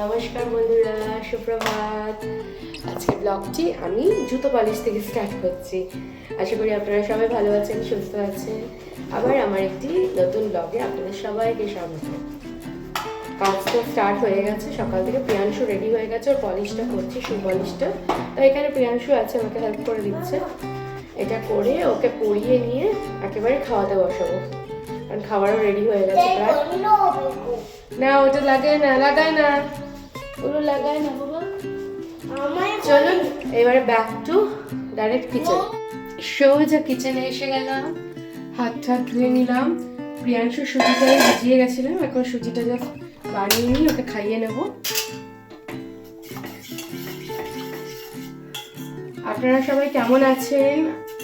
নমস্কার বন্ধুরা, সুপ্রভাত। আজকে ব্লগটি আমি জুতো পালিশ থেকে স্টার্ট করছি। আশা করি আপনারা সবাই ভালো আছেন, সুস্থ আছেন। আবার আমার একটি নতুন ব্লগে আপনাদের সবাইকে স্বাগত। কাজটা স্টার্ট হয়ে গেছে, সকাল থেকে প্রিয়াংশু রেডি হয়ে গেছে, ওর পলিশটা করছি শু পলিশটা তো এখানে প্রিয়াংশু আছে, আমাকে হেল্প করে দিচ্ছে। এটা করে ওকে পরিয়ে নিয়ে একেবারে খাওয়াতে বসাবো। কারণ খাবারও রেডি হয়ে গেছে প্রায় না ওটা লাগায় না লাগায় না ওগুলো লাগায় না বাবা চলুন এবারে ব্যাক টু ডাইরেক্ট কিচেন সোজা কিচেনে এসে গেলাম হাত ঠাত ধুয়ে নিলাম। প্রিয়াংশু সুজিটা ভিজিয়ে গেছিলাম এখন সুজিটা জাস্ট বানিয়ে নিয়ে ওকে খাইয়ে নেব। আপনারা সবাই কেমন আছেন?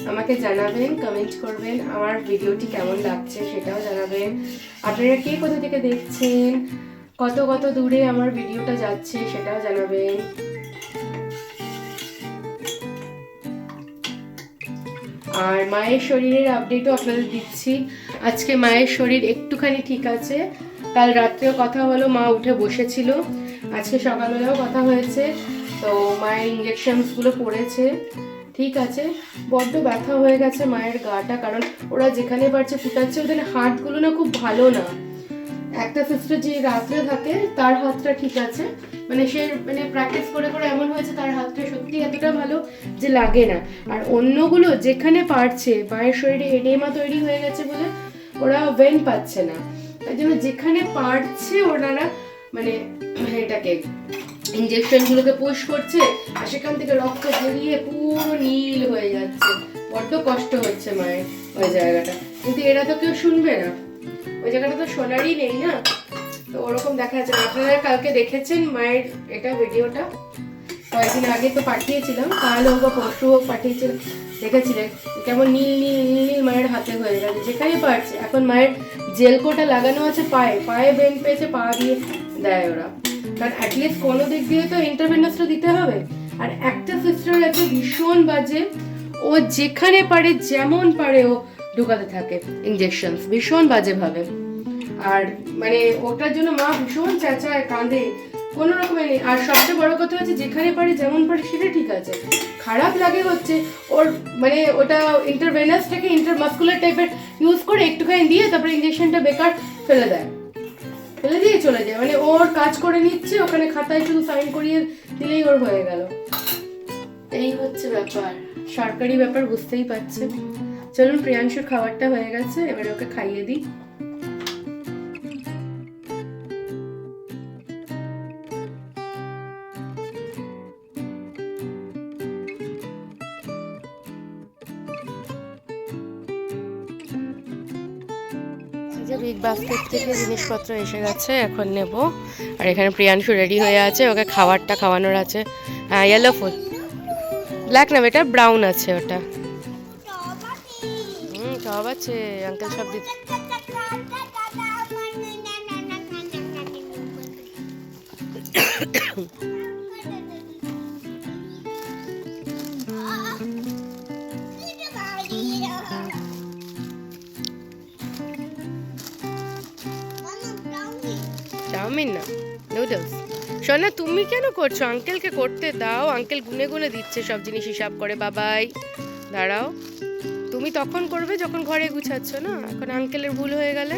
আমাকে জানাবেন কমেন্ট করবেন আমার ভিডিওটি কেমন লাগছে সেটাও জানাবেন। আপনারা কে কোথা থেকে দেখছেন, কত কত দূরে আমার ভিডিওটা যাচ্ছে সেটাও জানাবেন। আর মায়ের শরীরের আপডেটও আপনাদের দিচ্ছি। আজকে মায়ের শরীর একটুখানি ঠিক আছে। কাল রাত্রেও কথা হলো, মা উঠে বসেছিল। আজকে সকালবেলাও কথা হয়েছে। তো মায়ের ইঞ্জেকশনসগুলো পড়েছে। ঠিক আছে। বড্ড ব্যথা হয়ে গেছে মায়ের গাটা, কারণ ওরা যেখানে পারছে ফুটাচ্ছে ওদের হাতগুলো না খুব ভালো না। একটা সিস্টার যে রাত্রে থাকে, তার হাতটা ঠিক আছে। মানে সে মানে প্র্যাকটিস করে করে এমন হয়েছে, তার হাতটা সত্যি এতটা ভালো যে লাগে না। আর অন্যগুলো যেখানে পারছে, মায়ের শরীরে এডেমা তৈরি হয়ে গেছে বলে ওরা ভেন পাচ্ছে না। তাই জন্য যেখানে পারছে ওনারা মানে এটাকে ইঞ্জেকশনগুলোকে পুশ করছে আর সেখান থেকে রক্ত বেরিয়ে পুরো নীল হয়ে যাচ্ছে। বড্ড কষ্ট হচ্ছে মায়ের ওই জায়গাটা। কিন্তু এরা তো কেউ শুনবে না। ওই জায়গাটা তো শোনারই নেই না? তো ওরকম দেখা যাচ্ছে। আপনারা কালকে দেখেছেন মায়ের এটা ভিডিওটা? কয়েকদিন আগে তো পাঠিয়েছিলাম। কাল হোক বা পরশু হোক পাঠিয়েছিলাম দেখেছিলেন কেমন নীল নীল নীল নীল মায়ের হাতে হয়ে গেছে যেখানে পারছে। এখন মায়ের জেল কোটা লাগানো আছে পায়ে। পায়ে বেন পেয়েছে, পা দিয়ে দেয় ওরা। কারণ অ্যাটলিস্ট কোনো দিক দিয়ে তো ইন্টারভেনাসটা দিতে হবে। আর একটা সিস্টার আছে ভীষণ বাজে। ও যেখানে পারে, যেমন পারে ও ঢুকাতে থাকে ইঞ্জেকশনস ভীষণ বাজেভাবে আর মানে ওটার জন্য মা ভীষণ চেঁচায়, কাঁদে। কোনো রকমের নেই। আর সবচেয়ে বড় কথা হচ্ছে, যেখানে পারে, যেমন পারে, সেটা ঠিক আছে। খারাপ লাগে হচ্ছে, ওর মানে ওটা ইন্টারভেনাসটাকে ইন্টারমাস্কুলার টাইপের ইউজ করে একটুখানি দিয়ে তারপরে ইঞ্জেকশনটা বেকার ফেলে দেয়। ফেলে দিয়ে চলে যায়। মানে ওর কাজ করে নিচ্ছে, ওখানে খাতায় শুধু সাইন করিয়ে দিলেই ওর হয়ে গেল। এই হচ্ছে ব্যাপার। সরকারি ব্যাপার বুঝতেই পারছেন। চলুন প্রিয়াংশুর খাবারটা হয়ে গেছে, এবারে ওকে খাইয়ে দিই। বাস্কেট থেকে জিনিসপত্র এসে গেছে এখন নেব আর এখানে প্রিয়াংশু রেডি হয়ে আছে ওকে খাবারটা খাওয়ানোর আছে হ্যাঁ ইয়েলো ফুল ব্ল্যাক না বেটা ব্রাউন আছে ওটা হুম সব আছে আঙ্কেল সব দিতে চাউমিন না নুডলস সোনা, তুমি কেন করছ? আঙ্কেলকে করতে দাও। আঙ্কেল গুনে গুনে দিচ্ছে, সব জিনিস হিসাব করে। বাবাই, দাঁড়াও। তুমি তখন করবে যখন ঘরে গুছাচ্ছ, না? এখন আঙ্কেলের ভুল হয়ে গেলে?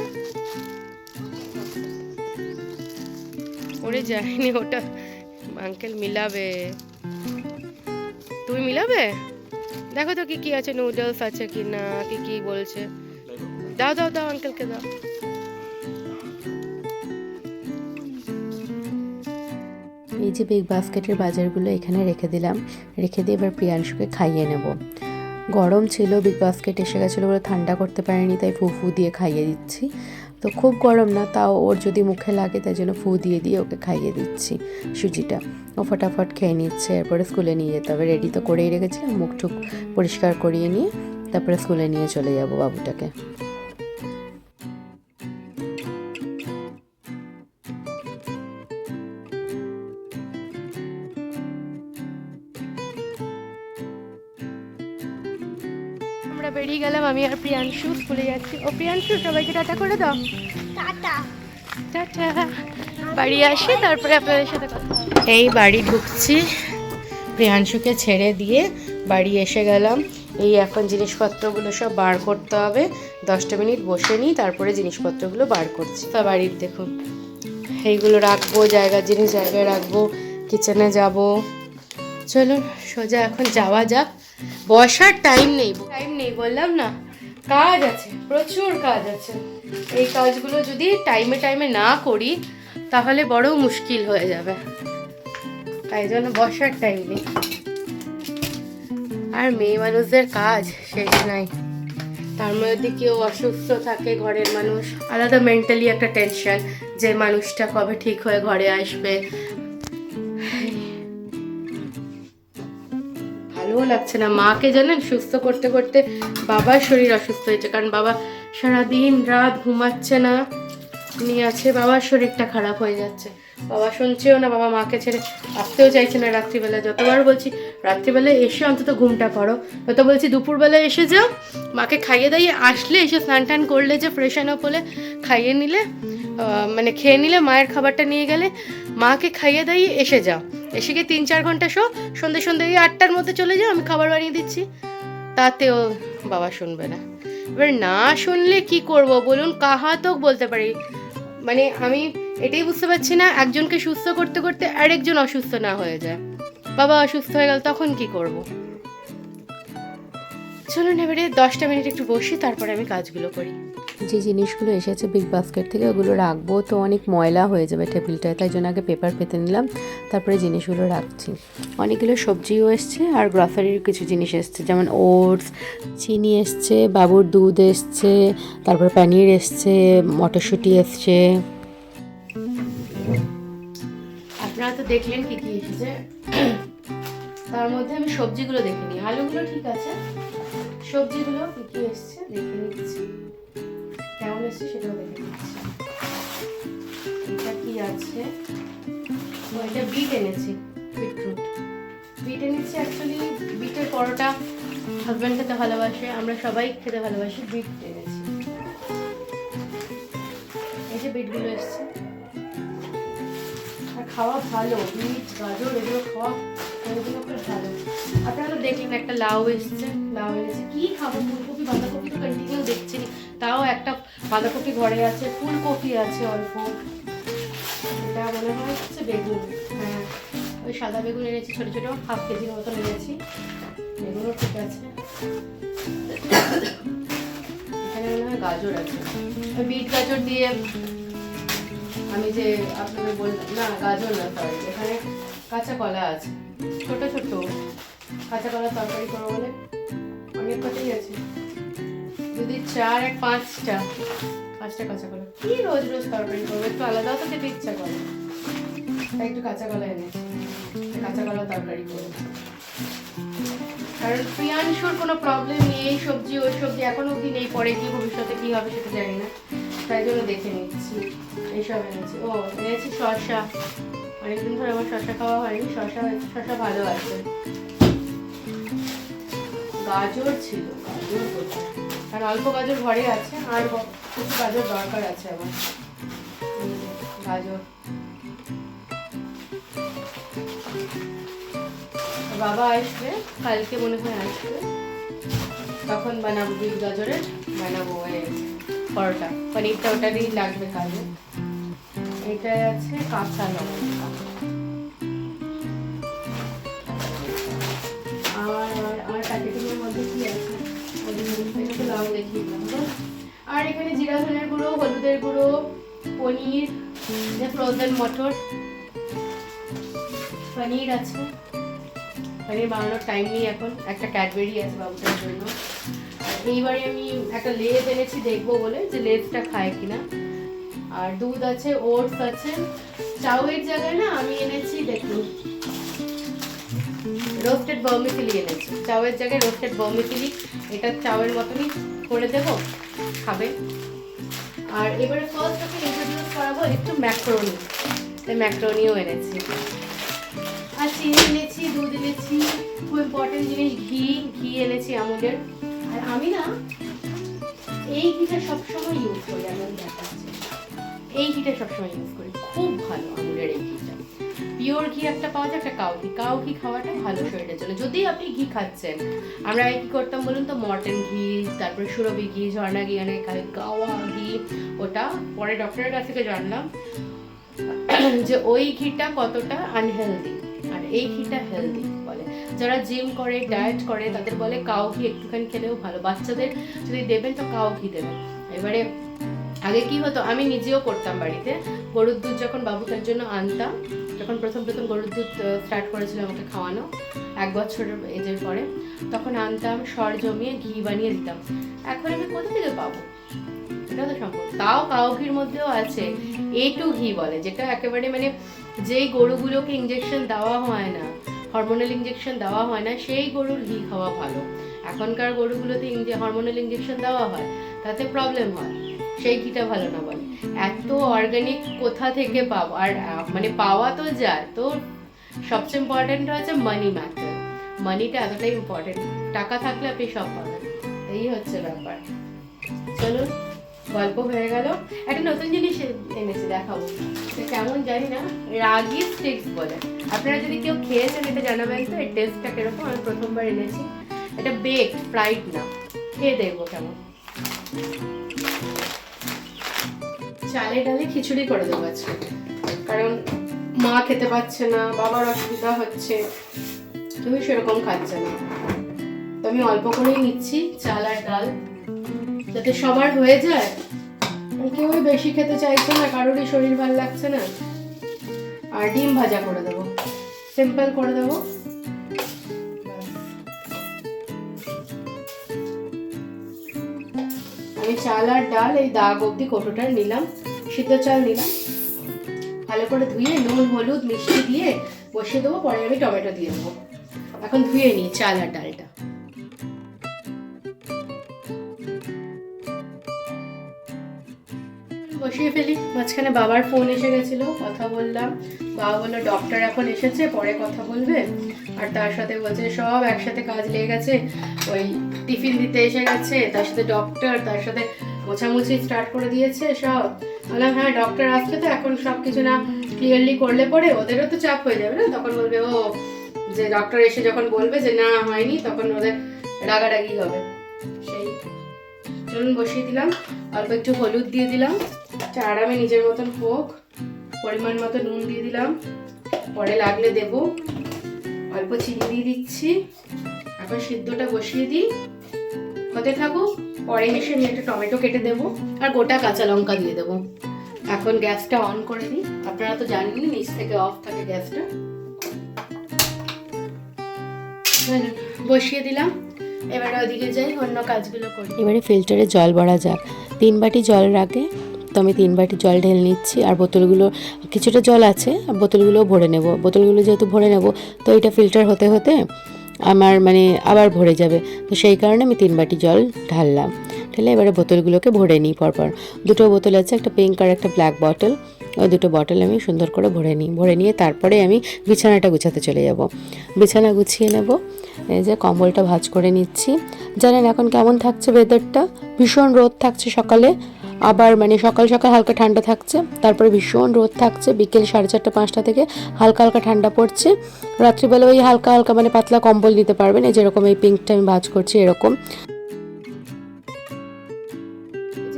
ওরে যায়নি ওটা আঙ্কেল মিলাবে। তুমি মিলাবে? দেখো তো কি কি আছে নুডলস আছে কি না কি কি বলছে। দাও দাও দাও, আঙ্কেলকে দাও। এই যে বিগ বাস্কেটের বাজারগুলো এখানে রেখে দিলাম। রেখে দিয়ে এবার প্রিয়াংশুকে খাইয়ে নেব। গরম ছিল বিগ বাস্কেট এসে গেছিল বলে ঠান্ডা করতে পারেনি, তাই ফু ফু দিয়ে খাইয়ে দিচ্ছি। তো খুব গরম না, তাও ওর যদি মুখে লাগে তাই জন্য ফু দিয়ে দিয়ে ওকে খাইয়ে দিচ্ছি সুজিটা। ও ফটাফট খেয়ে নিচ্ছে, এরপরে স্কুলে নিয়ে যেতে হবে। রেডি তো করেই রেখেছিলাম মুখ টুক পরিষ্কার করিয়ে নিয়ে তারপরে স্কুলে নিয়ে চলে যাব বাবুটাকে। আমি আর প্রিয়াংশু স্কুলে যাচ্ছি। ও প্রিয়াংশু সবাইকে টাটা করে দাও। টাটা। টাটা। বাড়ি আসি তারপরে আপনাদের সাথে কথা এই বাড়ি ঢুকছি। প্রিয়াংশুকে ছেড়ে দিয়ে বাড়ি এসে গেলাম। এই এখন জিনিসপত্রগুলো সব বার করতে হবে। দশটা মিনিট বসে নিই তারপরে জিনিসপত্রগুলো বার করছি। তা বাড়ির দেখুন। এইগুলো রাখব জায়গার জিনিস জায়গায় রাখব কিচেনে যাব। চলুন সোজা এখন যাওয়া যাক। বসার টাইম নেই। টাইম নেই, বললাম না। কাজ আছে, প্রচুর কাজ আছে। এই কাজগুলো যদি টাইমে টাইমে না করি, তাহলে বড় মুশকিল হয়ে যাবে। তাই জন্য বসার টাইম নেই। আর মেয়ে মানুষদের কাজ শেষ নাই। তার মধ্যে কেউ অসুস্থ থাকে, ঘরের মানুষ। আলাদা মেন্টালি একটা টেনশন যে মানুষটা কবে ঠিক হয়ে ঘরে আসবে ভালোও লাগছে না। মাকে জানেন, সুস্থ করতে করতে বাবার শরীর অসুস্থ হয়েছে। কারণ বাবা সারাদিন রাত ঘুমাচ্ছে না। নিয়ে আছে, বাবার শরীরটা খারাপ হয়ে যাচ্ছে। বাবা শুনছেও না, বাবা মাকে ছেড়ে আসতেও চাইছে না রাত্রিবেলা। যতবার বলছি, রাত্রিবেলা এসে অন্তত ঘুমটা করো। তত বলছি, দুপুরবেলা এসে যাও, মাকে খাইয়ে দাইয়ে আসলে এসে স্নান টান করলে যে ফ্রেশ আপ হলে খাইয়ে নিলে মানে খেয়ে নিলে মায়ের খাবারটা নিয়ে গেলে, মাকে খাইয়ে দাইয়ে এসে যাও। এসে গিয়ে তিন চার ঘণ্টা শো, সন্ধ্যে সন্ধ্যে ওই আটটার মধ্যে চলে যাও, আমি খাবার বানিয়ে দিচ্ছি। তাতেও বাবা শুনবে না। এবার না শুনলে কি করব বলুন? কাহাতক বলতে পারি। মানে আমি এটাই বুঝতে পারছি না, একজনকে সুস্থ করতে করতে আরেকজন অসুস্থ না হয়ে যায়। বাবা অসুস্থ হয়ে গেল, তখন কি করব? চলুন এবারে দশটা মিনিট একটু বসি, তারপরে আমি কাজগুলো করি। যে জিনিসগুলো এসেছে বিগ বাস্কেট থেকে, ওগুলো রাখব। তো অনেক ময়লা হয়ে যাবে টেবিলটায়, তাই জন্য আগে পেপার পেতে নিলাম, তারপরে জিনিসগুলো রাখছি। অনেকগুলো সবজিও এসছে আর গ্রসারির কিছু জিনিস এসছে, যেমন ওটস চিনি এসছে, বাবুর দুধ এসছে, তারপর পনির এসছে, মটরশুঁটি এসছে। আপনারা তো দেখলেন কি কি এসেছে। তার মধ্যে আমি সবজিগুলো দেখে নিই। আলুগুলো ঠিক আছে। সবজিগুলো কি কি এসছে দেখে নিচ্ছি। কেমন এসছে সেটাও দেখে নিচ্ছি। এটা কি আছে? এটা বিট এনেছি, বিটরুট। বিট এনেছি অ্যাকচুয়ালি বিটের পরোটা হাজব্যান্ড খেতে ভালোবাসে, আমরা সবাই খেতে ভালোবাসি, বিট এনেছি। এই যে বিটগুলো এসছে। আর খাওয়া ভালো, বিট, গাজর, এগুলো খাওয়া, এগুলো খুব ভালো। আপনারা তো দেখলেন একটা লাউ এসছে। লাউ এনেছে। কি খাব? ফুলকপি, বাঁধাকপি তো কন্টিনিউ দেখছি তাও একটা বাঁধাকপি ঘরে আছে, ফুলকপি আছে অল্প। এটা মনে হয় হচ্ছে বেগুন। হ্যাঁ ওই সাদা বেগুন এনেছি, ছোটো ছোটো হাফ কেজির মতন এনেছি। বেগুনও ঠিক আছে। এখানে মনে হয় গাজর আছে। বিট গাজর দিয়ে আমি যে আপনাদের বললাম, না, গাজর না সরি এখানে কাঁচা কলা আছে। ছোট ছোট। কাঁচা কলা তরকারি করব বলে? অনেক কটাই আছে। যদি চার, এক, পাঁচটা পাঁচটা কাঁচা কলা। কি রোজ রোজ তরকারি করব? একটু আলাদাও তো খেতে ইচ্ছা করে। তাই একটু কাঁচা কলা এনেছি কাঁচা কলা তরকারি করব। কারণ প্রিয়াংশুর কোনো প্রবলেম নেই, এই সবজি, ওই সবজি এখন অবধি নেই, পরে কি, ভবিষ্যতে কি হবে সেটা জানি না। তাই জন্য দেখে নিচ্ছি। এইসব এনেছি। ও, এনেছি শসা। অনেকদিন ধরে আমার শসা খাওয়া হয়নি। শসা শসা ভালো আছে। গাজর ছিল, গাজর আর অল্প গাজর ঘরে আছে, আর কিছু গাজর দরকার আছে আমার। গাজর। বাবা আসবে, কালকে মনে হয় আসবে। তখন বানাবো বিট গাজরের, বানাবো পরোটা। পনিরটা ওটারই লাগবে কাজে। এটা আছে কাঁচা লঙ্কা। আর আর আর মধ্যে কি আছে? লাউ দেখিয়ে আর এখানে জিরা ধনের গুঁড়ো, হলুদের গুঁড়ো, পনির ফ্রোজেন মটর, পনির আছে। পনির বানানোর টাইম নেই এখন। একটা ক্যাডবেরি আছে বাবুটার জন্য। এইবারে আমি একটা লেজ এনেছি দেখব বলে, যে লেজটা খায় কিনা। আর দুধ আছে, ওটস আছে। চাউয়ের জায়গায় না আমি এনেছি, দেখুন। রোস্টেড বর্মিফিলি এনেছি। চাউয়ের জায়গায় রোস্টেড বর্মিফিলি এটা চাউয়ের মতনই করে দেবো, খাবে। আর এবারে ফার্স্ট ওকে ইন্ট্রোডিউস করাবো একটু ম্যাক্রোনি তাই ম্যাক্রোনিও এনেছি। আর চিনি এনেছি, দুধ এনেছি, খুব ইম্পর্টেন্ট জিনিস ঘি ঘি এনেছি আমুলের। আর আমি না, এই ঘিটা সবসময় ইউজ করি, আমি দেখাচ্ছি। এই ঘিটা সবসময় ইউজ করি, খুব ভালো আমুলের এই ঘিটা। পিওর ঘি একটা পাওয়া যায়, একটা কাউ ঘি। কাউ ঘি খাওয়াটা ভালো শরীরের জন্য। যদি আপনি ঘি খাচ্ছেন, আমরা কি করতাম বলুন তো, মটন ঘি, তারপরে সুরভি ঘি, ঝর্ণা ঘি, অনেক গাওয়া ঘি, ওটা পরে ডক্টরের কাছ থেকে জানলাম যে ওই ঘিটা কতটা আনহেলদি আর এই ঘিটা হেলদি বলে। যারা জিম করে ডায়েট করে, তাদের বলে কাউ ঘি একটুখানি খেলেও ভালো। বাচ্চাদের যদি দেবেন তো কাউ ঘি দেবেন। এবারে আগে কি হতো, আমি নিজেও করতাম বাড়িতে। গরুর দুধ যখন বাবুটার জন্য আনতাম যখন প্রথম প্রথম গরুর দুধ স্টার্ট করেছিল আমাকে খাওয়ানো, এক বছরের এজের পরে, তখন আনতাম, সর জমিয়ে ঘি বানিয়ে দিতাম। এখন আমি কোথা থেকে পাবো? এটা তো সম্ভব। তাও কাউ ঘির মধ্যেও আছে। এ টু ঘি বলে, যেটা একেবারে মানে যেই গরুগুলোকে ইঞ্জেকশন দেওয়া হয় না হরমোনাল ইঞ্জেকশন দেওয়া হয় না, সেই গরুর ঘি খাওয়া ভালো। এখনকার গরুগুলোতে ইঞ্জে হরমোনাল ইঞ্জেকশন দেওয়া হয়, তাতে প্রবলেম হয়। সেই ঘিটা ভালো না বলে। এত অর্গানিক কোথা থেকে পাবো? আর মানে পাওয়া তো যায়। তো সবচেয়ে ইম্পর্টেন্ট হচ্ছে মানি ম্যাটার মানিটা এতটাই ইম্পর্টেন্ট টাকা থাকলে আপনি সব পাবেন। এই হচ্ছে ব্যাপার। চলুন, গল্প হয়ে গেল। একটা নতুন জিনিস এনেছি, দেখাবো। কেমন জানি না, রাগি স্টিক্স বলে। আপনারা যদি কেউ খেয়েছেন এটা জানাবেন তো, এর টেস্টটা কীরকম? আমি প্রথমবার এনেছি। এটা বেক ফ্রাইড না। খেয়ে দেখব কেমন। চালে ডালে খিচুড়ি করে দেবো আজকে। কারণ মা খেতে পাচ্ছে না, বাবার অসুবিধা হচ্ছে, তুমি সেরকম খাচ্ছে না। তো আমি অল্প করেই নিচ্ছি চাল আর ডাল। যাতে সবার হয়ে যায় কেউই বেশি খেতে চাইছে না, কারোরই শরীর ভালো লাগছে না। আর ডিম ভাজা করে দেবো। সিম্পল করে দেবো। আমি চাল আর ডাল এই দাগ অবধি কোটোটার নিলাম। সিদ্ধ চাল নিলাম। ভালো করে ধুয়ে নুন, হলুদ, মিষ্টি দিয়ে বসিয়ে দেবো, পরে আমি টমেটো দিয়ে দেবো। এখন ধুয়ে নিই চাল আর ডালটা। বসিয়ে ফেলি। মাঝখানে বাবার ফোন এসে গেছিল, কথা বললাম। বাবা বলল ডক্টর এখন এসেছে, পরে কথা বলবে। আর তার সাথে বলছে, সব একসাথে কাজ লেগে গেছে। ওই টিফিন দিতে এসে গেছে, তার সাথে ডক্টর তার সাথে মোছামুছি স্টার্ট করে দিয়েছে, সব। বললাম হ্যাঁ ডক্টর আসছে তো, এখন সব কিছু না ক্লিয়ারলি করলে পরে ওদেরও তো চাপ হয়ে যাবে না? তখন বলবে, ও, যে ডক্টর এসে যখন বলবে যে না, হয়নি, তখন ওদের রাগারাগি হবে। সেই। চলুন বসিয়ে দিলাম, অল্প একটু হলুদ দিয়ে দিলাম। চা আরামে নিজের মতন হোক, পরিমাণ মতো নুন দিয়ে দিলাম। পরে লাগলে দেব। অল্প চিনি দিয়ে দিচ্ছি। এখন সিদ্ধটা বসিয়ে দিই। হতে থাকুক পরে এসে আমি একটা টমেটো কেটে দেবো আর গোটা কাঁচা লঙ্কা দিয়ে দেবো। এখন গ্যাসটা অন করে দিই আপনারা তো জানেনই নিচ থেকে অফ থাকে গ্যাসটা। হ্যাঁ, বসিয়ে দিলাম। এবারে ওদিকে যাই অন্য কাজগুলো করি। এবারে ফিল্টারে জল ভরা যাক। তিন বাটি জল রাখে তো আমি তিন বাটি জল ঢেলে নিচ্ছি আর বোতলগুলো কিছুটা জল আছে আর বোতলগুলোও ভরে নেব। বোতলগুলো যেহেতু ভরে নেব তো এটা ফিল্টার হতে হতে আমার মানে আবার ভরে যাবে। তো সেই কারণে আমি তিন বাটি জল ঢাললাম। ঢেলে এবারে বোতলগুলোকে ভরে নিই পরপর। দুটো বোতল আছে, একটা পিঙ্ক আর একটা ব্ল্যাক বটল ওই দুটো বটল আমি সুন্দর করে ভরে নিই। ভরে নিয়ে তারপরে আমি বিছানাটা গুছাতে চলে যাব। বিছানা গুছিয়ে নেব। এই যে কম্বলটা ভাঁজ করে নিচ্ছি। জানেন এখন কেমন থাকছে ওয়েদারটা ভীষণ রোদ থাকছে সকালে। আবার মানে সকাল সকাল হালকা ঠান্ডা থাকছে, তারপরে ভীষণ রোদ থাকছে, বিকেল সাড়ে চারটে, পাঁচটা থেকে হালকা হালকা ঠান্ডা পড়ছে। রাত্রিবেলা ওই হালকা হালকা মানে পাতলা কম্বল নিতে পারবেন, এই যেরকম এই পিঙ্কটা আমি ভাজ করছি এরকম।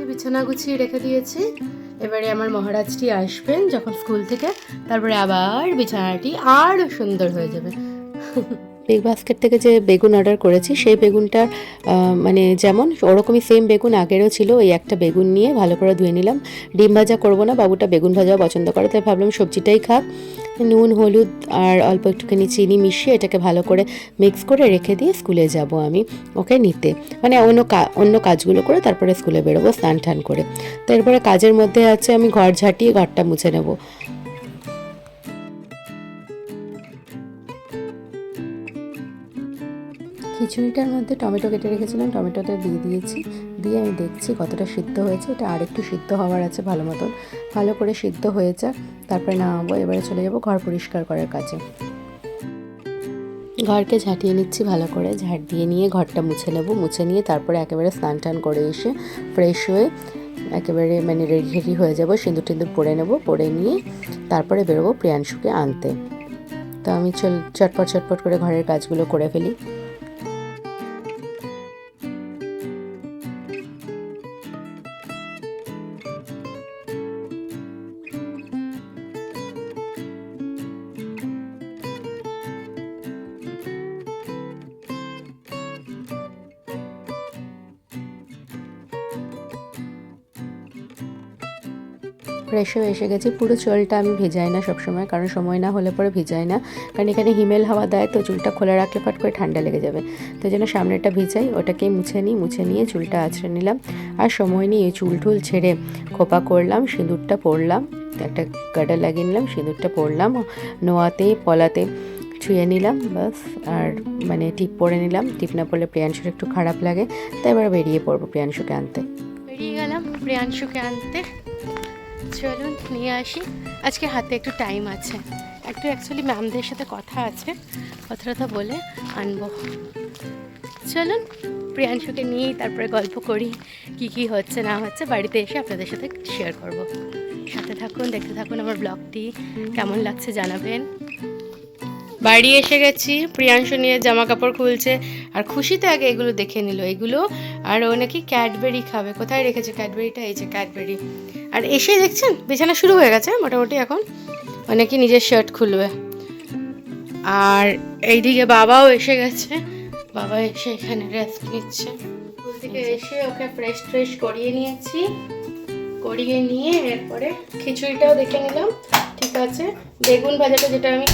বিছানা গুছিয়ে রেখে দিয়েছি, এবারে আমার মহারাজটি আসবেন যখন স্কুল থেকে, তারপরে আবার বিছানাটি আরও সুন্দর হয়ে যাবে। বিগ বাস্কেট থেকে যে বেগুন অর্ডার করেছি সেই বেগুনটার আহ, মানে যেমন ওরকমই সেম বেগুন আগেরও ছিল ওই একটা বেগুন নিয়ে ভালো করে ধুয়ে নিলাম। ডিম ভাজা করব না বাবুটা বেগুন ভাজাও পছন্দ করে তাই ভাবলাম সবজিটাই খাক। নুন হলুদ আর অল্প একটুখানি চিনি মিশিয়ে এটাকে ভালো করে মিক্স করে রেখে দিয়ে স্কুলে যাব আমি ওকে নিতে। মানে অন্য অন্য কাজগুলো করে তারপরে স্কুলে বেরোবো স্নান টান করে। তো এরপরে কাজের মধ্যে আছে আমি ঘর ঝাঁটিয়ে ঘরটা মুছে নেব। খিচুড়িটার মধ্যে টমেটো কেটে রেখেছিলাম টমেটোটা দিয়ে দিয়েছি। দিয়ে আমি দেখছি কতটা সিদ্ধ হয়েছে। এটা আরেকটু সিদ্ধ হওয়ার আছে ভালো মতন। ভালো করে সিদ্ধ হয়ে যাক, তারপরে নামাবো। এবারে চলে যাব ঘর পরিষ্কার করার কাজে। ঘরকে ঝাঁটিয়ে নিচ্ছি ভালো করে। ঝাঁট দিয়ে নিয়ে ঘরটা মুছে নেব। মুছে নিয়ে তারপরে একেবারে স্নান টান করে এসে ফ্রেশ হয়ে একেবারে মানে রেডি রেডি হয়ে যাব। সিঁদুর টিন্দুর পরে নেব। পরে নিয়ে তারপরে বেরোবো প্রিয়াংশুকে আনতে। তো আমি চল, চটপট চটপট করে ঘরের কাজগুলো করে ফেলি। হয়ে এসে গেছি। পুরো চুলটা আমি ভেজাই না সবসময়, কারণ সময় না হলে পরে ভিজাই না। কারণ এখানে হিমেল হাওয়া দেয়, তো চুলটা খোলা রাখলে পাট করে ঠান্ডা লেগে যাবে। তো জন্য সামনেটা ভিজাই, ওটাকেই মুছে নিই, মুছে নিয়ে চুলটা আছড়ে নিলাম। আর সময় নিয়ে চুল টুল ছেড়ে খোপা করলাম, সিঁদুরটা পরলাম, একটা গাডা লাগিয়ে নিলাম, সিঁদুরটা পরলাম, নোয়াতে, পলাতে ছুঁয়ে নিলাম বাস আর মানে টিপ পরে নিলাম, টিপ না পরলে প্রিয়াংশুর একটু খারাপ লাগে, তাই এবার বেরিয়ে পড়ব প্রিয়াংশুকে আনতে। বেরিয়ে গেলাম প্রিয়াংশুকে আনতে। চলুন, নিয়ে আসি। আজকে হাতে একটু টাইম আছে। একটু অ্যাকচুয়ালি ম্যামদের সাথে কথা আছে। কথা টথা বলে আনব। চলুন, প্রিয়াংশুকে নিয়েই তারপরে গল্প করি, কি কি হচ্ছে, না হচ্ছে। বাড়িতে এসে আপনাদের সাথে শেয়ার করব। সাথে থাকুন, দেখতে থাকুন আমার ব্লগটি কেমন লাগছে জানাবেন। বাড়ি এসে গেছি। প্রিয়াংশু নিয়ে জামা কাপড় খুলছে। আর খুশিতে আগে এগুলো দেখে নিল। এগুলো, আর ও নাকি ক্যাডবেরি খাবে। কোথায় রেখেছে ক্যাডবেরিটা? এই যে ক্যাডবেরি। আর এসে দেখছেন, বিছানা শুরু হয়ে গেছে মোটামুটি এখন। ও নাকি নিজের শার্ট খুলবে। আর এইদিকে বাবাও এসে গেছে। বাবা এসে এখানে রেস্ট নিচ্ছে। থেকে এসে ওকে ফ্রেশ ফ্রেশ করিয়ে নিয়েছি। করিয়ে নিয়ে এরপরে খিচুড়িটাও দেখে নিলাম। ঠিক আছে, বেগুন ভাজাটা যেটা আমি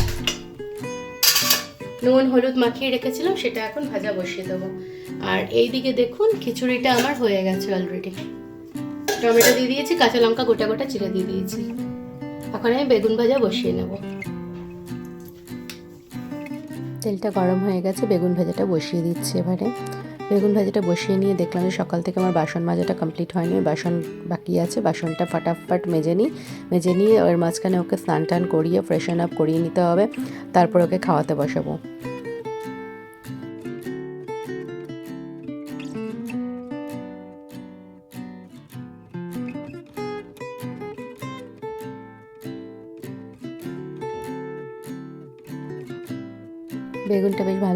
নুন, হলুদ মাখিয়ে রেখেছিলাম, সেটা এখন ভাজা বসিয়ে দেবো। আর এইদিকে দেখুন, খিচুড়িটা আমার হয়ে গেছে অলরেডি টমেটো দিয়ে দিয়েছি, কাঁচা লঙ্কা গোটা গোটা চিড়ে দিয়ে দিয়েছি। এখন আমি বেগুন ভাজা বসিয়ে নেব। তেলটা গরম হয়ে গেছে, বেগুন ভাজাটা বসিয়ে দিচ্ছি এবারে। বেগুন ভাজাটা বসিয়ে নিয়ে দেখলাম যে সকাল থেকে আমার বাসন মাজাটা কমপ্লিট হয়নি বাসন বাকি আছে, বাসনটা ফাটাফাট মেজে নিই। মেজে নিয়ে ওর মাঝখানে ওকে স্নান টান করিয়ে ফ্রেশন আপ করিয়ে নিতে হবে। তারপর ওকে খাওয়াতে বসাবো।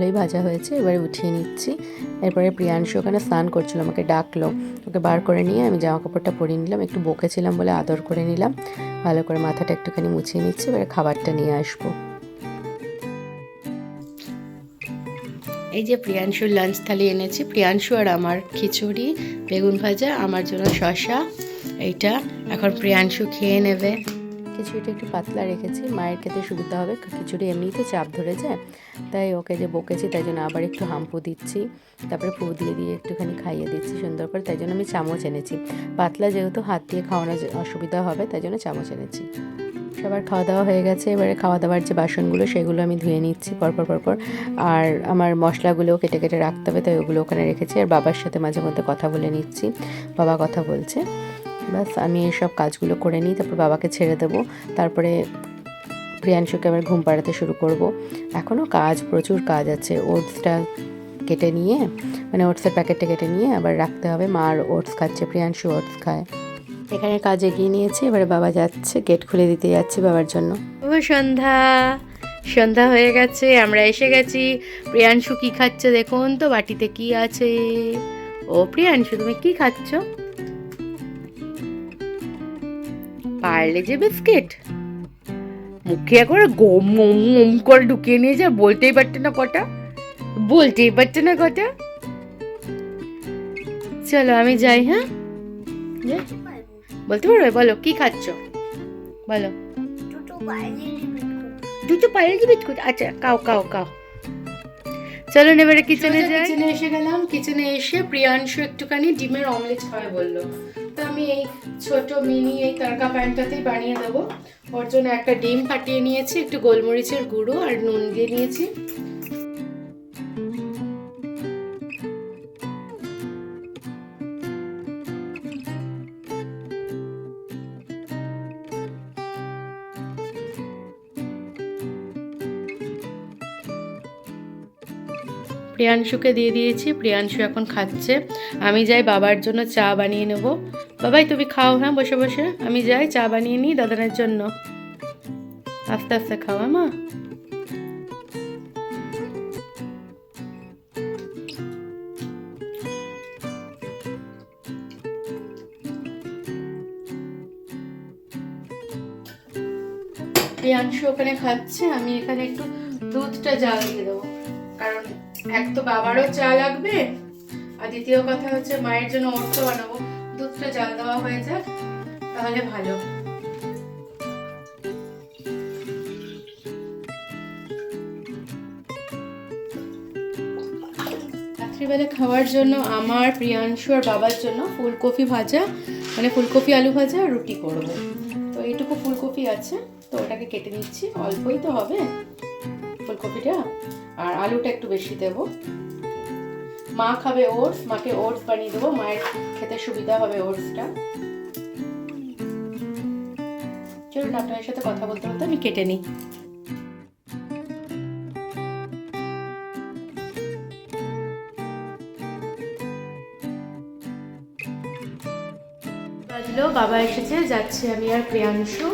ভালোই ভাজা হয়েছে, এবারে উঠিয়ে নিচ্ছি। এরপরে প্রিয়াংশু ওখানে স্নান করছিল, আমাকে ডাকলো। ওকে বার করে নিয়ে আমি জামা কাপড়টা পরিয়ে নিলাম, একটু বকেছিলাম বলে আদর করে নিলাম। ভালো করে মাথাটা একটুখানি মুছিয়ে নিচ্ছি, এবারে খাবারটা নিয়ে আসব। এই যে প্রিয়াংশুর লাঞ্চ থালি এনেছি। প্রিয়াংশু আর আমার খিচুড়ি, বেগুন ভাজা, আমার জন্য শশা এইটা। এখন প্রিয়াংশু খেয়ে নেবে। খিচুড়িটা একটু পাতলা রেখেছি। মায়ের খেতে সুবিধা হবে খিচুড়ি এমনিতে চাপ ধরে যায় তাই ওকে যে বকেছি তাই জন্য আবার একটু হাম্পু দিচ্ছি, তারপরে পু দিয়ে দিয়ে একটুখানি খাইয়ে দিচ্ছি সুন্দর করে, তাই জন্য আমি চামচ এনেছি। পাতলা যেহেতু হাত দিয়ে খাওয়ানো অসুবিধা হবে, তাই জন্য চামচ এনেছি। সবার খাওয়া দাওয়া হয়ে গেছে, এবারে খাওয়া দাওয়ার যে বাসনগুলো সেগুলো আমি ধুয়ে নিচ্ছি পরপর পরপর। আর আমার মশলাগুলোও কেটে কেটে রাখতে হবে, তাই ওগুলো ওখানে রেখেছি। আর বাবার সাথে মাঝে মধ্যে কথা বলে নিচ্ছি, বাবা কথা বলছে। ব্যাস, আমি এইসব কাজগুলো করে নিই, তারপর বাবাকে ছেড়ে দেবো। তারপরে প্রিয়াংশুকে আবার ঘুম পাড়াতে শুরু করব। এখনও কাজ, প্রচুর কাজ আছে। ওটসটা কেটে নিয়ে মানে ওটসের প্যাকেটটা কেটে নিয়ে আবার রাখতে হবে। মা আর ওটস খাচ্ছে, প্রিয়াংশু ওটস খায়। এখানে কাজ এগিয়ে নিয়েছে, এবারে বাবা যাচ্ছে, গেট খুলে দিতে যাচ্ছে বাবার জন্য। ও সন্ধ্যা। সন্ধ্যা হয়ে গেছে, আমরা এসে গেছি। প্রিয়াংশু কি খাচ্ছে দেখুন তো, বাটিতে কি আছে? ও প্রিয়াংশু, তুমি কি খাচ্ছ? পারলে যে বিস্কিট। মুখে করে গম গম করে ঢুকিয়ে নিয়ে যা বলতেই পারছে না কটা। বলতেই পারছে না কটা। চলো আমি যাই হ্যাঁ? বলতে পারবে? বলো কি খাচ্ছ? বলো। দুটো পায়ের বিস্কুট। আচ্ছা কাও কাও কাও চলুন এবারে কিচেনে যাই। কিচেনে এসে গেলাম। কিচেনে এসে প্রিয়াংশু একটুখানি ডিমের অমলেট খাবে বলল। তো আমি এই ছোট মিনি এই তড়কা প্যান্টটাতেই বানিয়ে দেবো। ওর জন্য একটা ডিম ফাটিয়ে নিয়েছি, একটু গোলমরিচের গুঁড়ো আর নুন দিয়ে নিয়েছি। প্রিয়াংশুকে দিয়ে দিয়েছি। প্রিয়াংশু এখন খাচ্ছে। আমি যাই, বাবার জন্য চা বানিয়ে নেব। বাবাই, তুমি খাও হ্যাঁ বসে বসে। আমি যাই, চা বানিয়ে নিই দাদানের জন্য। আস্তে আস্তে খাও হ্যাঁ মা। প্রিয়াংশু ওখানে খাচ্ছে। আমি এখানে একটু দুধটা জাল দিয়ে দেবো। কারণ এক তো বাবারও চা লাগবে, আর দ্বিতীয় কথা হচ্ছে মায়ের জন্য ওটস বানাবো। দুধটা জাল দেওয়া হয়ে যাক, তাহলে ভালো। রাত্রিবেলা খাওয়ার জন্য আমার, প্রিয়াংশু আর বাবার জন্য ফুলকপি ভাজা মানে ফুলকপি আলু ভাজা আর রুটি করব। তো এইটুকু ফুলকপি আছে, তো ওটাকে কেটে নিচ্ছি। অল্পই তো হবে ফুলকপিটা। আর আলুটা একটু বেশি দেব। মা খাবে ওটস মাকে ওটস বানিয়ে দেবো মায়ের খেতে সুবিধা হবে ওটসটা। চলুন আপনাদের সাথে কথা বলতে বলতে আমি কেটে নিই। বাজলো বাবা এসেছে যাচ্ছে আমি আর প্রিয়াংশু।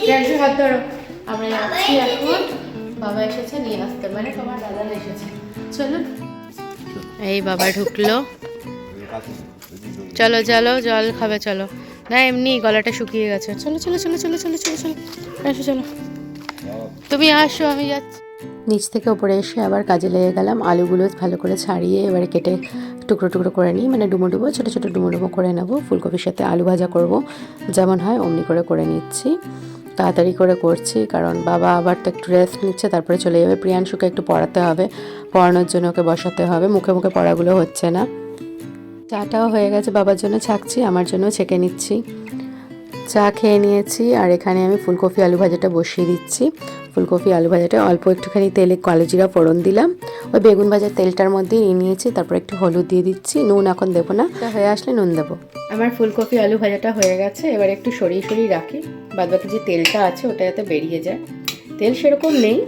প্রিয়াংশু হাত ধরো। আমরা যাচ্ছি এখন। বাবা এসেছে নিয়ে আসতে মানে তোমার দাদা এসেছে। চলো। এই বাবা ঢুকলো। চলো চলো জল খাবে চলো। না এমনি গলাটা শুকিয়ে গেছে। চলো চলো চলো চলো চলো চলো চলো। আসো চলো। তুমি আসো আমি যাচ্ছি। নিচ থেকে ওপরে এসে আবার কাজে লেগে গেলাম। আলুগুলো ভালো করে ছাড়িয়ে এবারে কেটে টুকরো টুকরো করে নিই। মানে ডুমো ডুবো ছোটো ছোটো ডুমো ডুমো করে নেব। ফুলকপির সাথে আলু ভাজা করব। যেমন হয় অমনি করে করে নিচ্ছি। তাড়াতাড়ি করে করছি, কারণ বাবা আবার তো একটু রেস্ট নিচ্ছে, তারপরে চলে যাবে। প্রিয়াংশুকে একটু পড়াতে হবে, পড়ানোর জন্য ওকে বসাতে হবে, মুখে মুখে পড়াগুলো হচ্ছে না। চাটাও হয়ে গেছে, বাবার জন্য ছাকছি, আমার জন্য ছেঁকে নিচ্ছি। চা খেয়ে নিয়েছি আর এখানে আমি ফুলকপি আলু ভাজাটা বসিয়ে দিচ্ছি। ফুলকপি আলু ভাজাটা অল্প একটুখানি তেলে কালোজিরা ফোড়ন দিলাম। ওই বেগুন ভাজার তেলটার মধ্যে নিয়ে নিয়েছি, তারপর একটু হলুদ দিয়ে দিচ্ছি। নুন এখন দেবো না হয়ে আসলে নুন দেবো। আমার ফুলকপি আলু ভাজাটা হয়ে গেছে, এবার একটু সরিয়ে সরিয়ে রাখি। বাদ বাকি যে তেলটা আছে, ওটা যাতে বেরিয়ে যায়। তেল সেরকম নেই,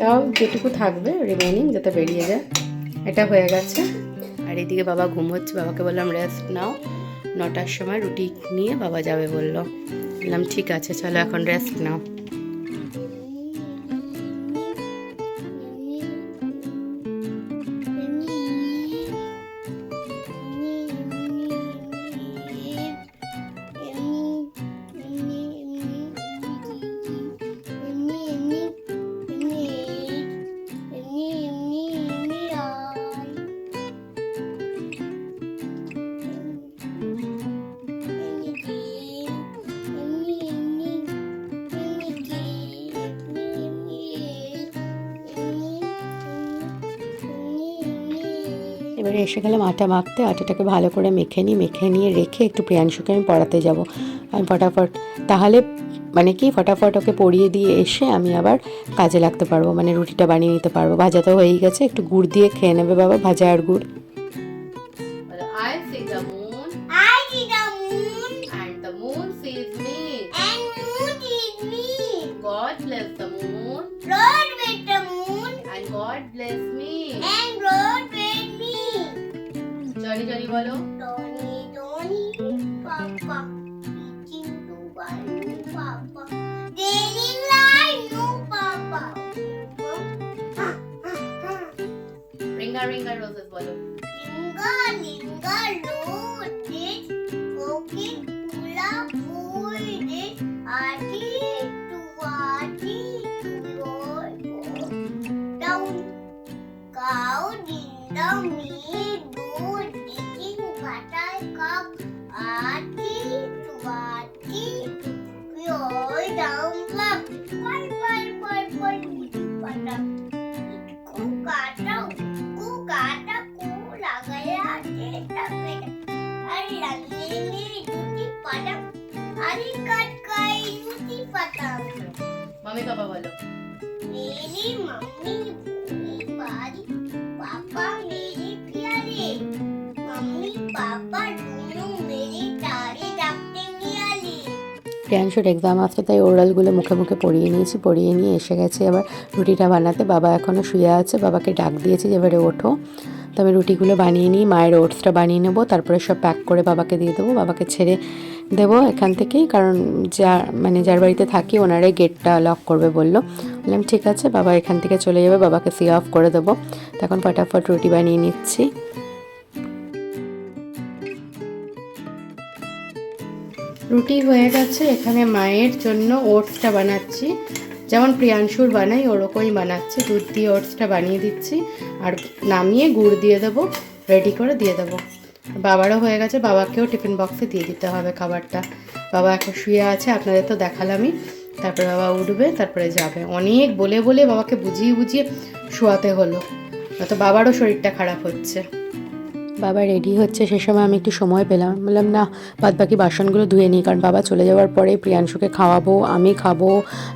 তাও যেটুকু থাকবে রিমেনিং যাতে বেরিয়ে যায়। এটা হয়ে গেছে। আর এদিকে বাবা ঘুম হচ্ছে, বাবাকে বললাম রেস্ট নাও। নটার সময় রুটি নিয়ে বাবা যাবে বলল। বললাম ঠিক আছে চলো এখন রেস্ট নাও। এসে গেলাম আটা মাখতে। আটাটাকে ভালো করে মেখে নিই মেখে নিয়ে রেখে একটু প্রিয়াংশুকে আমি পড়াতে যাব। আমি ফটাফট, তাহলে মানে কি ফটাফট ওকে পরিয়ে দিয়ে এসে আমি আবার কাজে লাগতে পারব মানে রুটিটা বানিয়ে নিতে পারব। ভাজা তো হয়েই গেছে, একটু গুড় দিয়ে খেয়ে নেবে বাবা, ভাজা আর গুড়। জনি জনি বলো Tony, Papa, teaching to one Papa. Daily life, no Papa. Ringa ringa roses বলো Linga, linga, load মামি পাপা বলো। মেরে মাম্মি বাড়ি পাপা মেরে পিয়ারে মাম্মি পাপা ডুনু মেরে তারে ডাকতে পিয়ারে প্রিয়াংশুর এক্সাম আছে তাই ওরালগুলো মুখে মুখে পড়িয়ে নিয়েছি পড়িয়ে নিয়ে এসে গেছে। এবার রুটিটা বানাতে বাবা এখনও শুয়ে আছে বাবাকে ডাক দিয়েছি এবারে ওঠো। তবে রুটিগুলো বানিয়ে নিই মায়ের ওটসটা বানিয়ে নেব তারপরে সব প্যাক করে বাবাকে দিয়ে দেবো। বাবাকে ছেড়ে দেবো এখান থেকেই, কারণ যা মানে যার বাড়িতে থাকি ওনারাই গেটটা লক করবে বলল। বললাম, ঠিক আছে, বাবা এখান থেকে চলে যাবে, বাবাকে সি অফ করে দেবো। তখন ফটাফট রুটি বানিয়ে নিচ্ছি। রুটি হয়ে গেছে, এখানে মায়ের জন্য ওটসটা বানাচ্ছি। যেমন প্রিয়াংশুর বানাই, ওরকমই বানাচ্ছি। দুধ দিয়ে ওটসটা বানিয়ে দিচ্ছি, আর নামিয়ে গুড় দিয়ে দেবো রেডি করে দিয়ে দেবো। বাবারও হয়ে গেছে, বাবাকেও টিফিন বক্সে দিয়ে দিতে হবে খাবারটা। বাবা এখন শুয়ে আছে, আপনাদের তো দেখালামই। তারপরে বাবা উঠবে, তারপরে যাবে। অনেক বলে বলে বাবাকে বুঝিয়ে বুঝিয়ে শোয়াতে হলো। তো বাবারও শরীরটা খারাপ হচ্ছে। বাবা রেডি হচ্ছে, সে সময় আমি একটু সময় পেলাম। বললাম, না বাদ বাকি বাসনগুলো ধুয়ে নিই কারণ বাবা চলে যাওয়ার পরে প্রিয়াংশুকে খাওয়াবো, আমি খাব।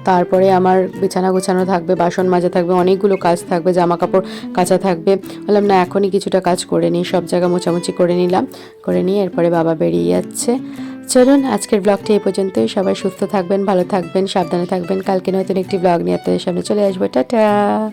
তারপরে আমার বিছানা গোছানো থাকবে, বাসন মাজা থাকবে, অনেকগুলো কাজ থাকবে জামা কাপড় কাচা থাকবে। বললাম, না, এখনই কিছুটা কাজ করে নিই সব জায়গা মোছামুছি করে নিলাম, করে নিয়ে এরপরে বাবা বেরিয়ে যাচ্ছে। চলুন, আজকের ব্লগটি এই পর্যন্তই। সবাই সুস্থ থাকবেন, ভালো থাকবেন, সাবধানে থাকবেন। কালকে নতুন একটি ব্লগ নিয়ে আপনাদের সামনে চলে আসব। টাটা!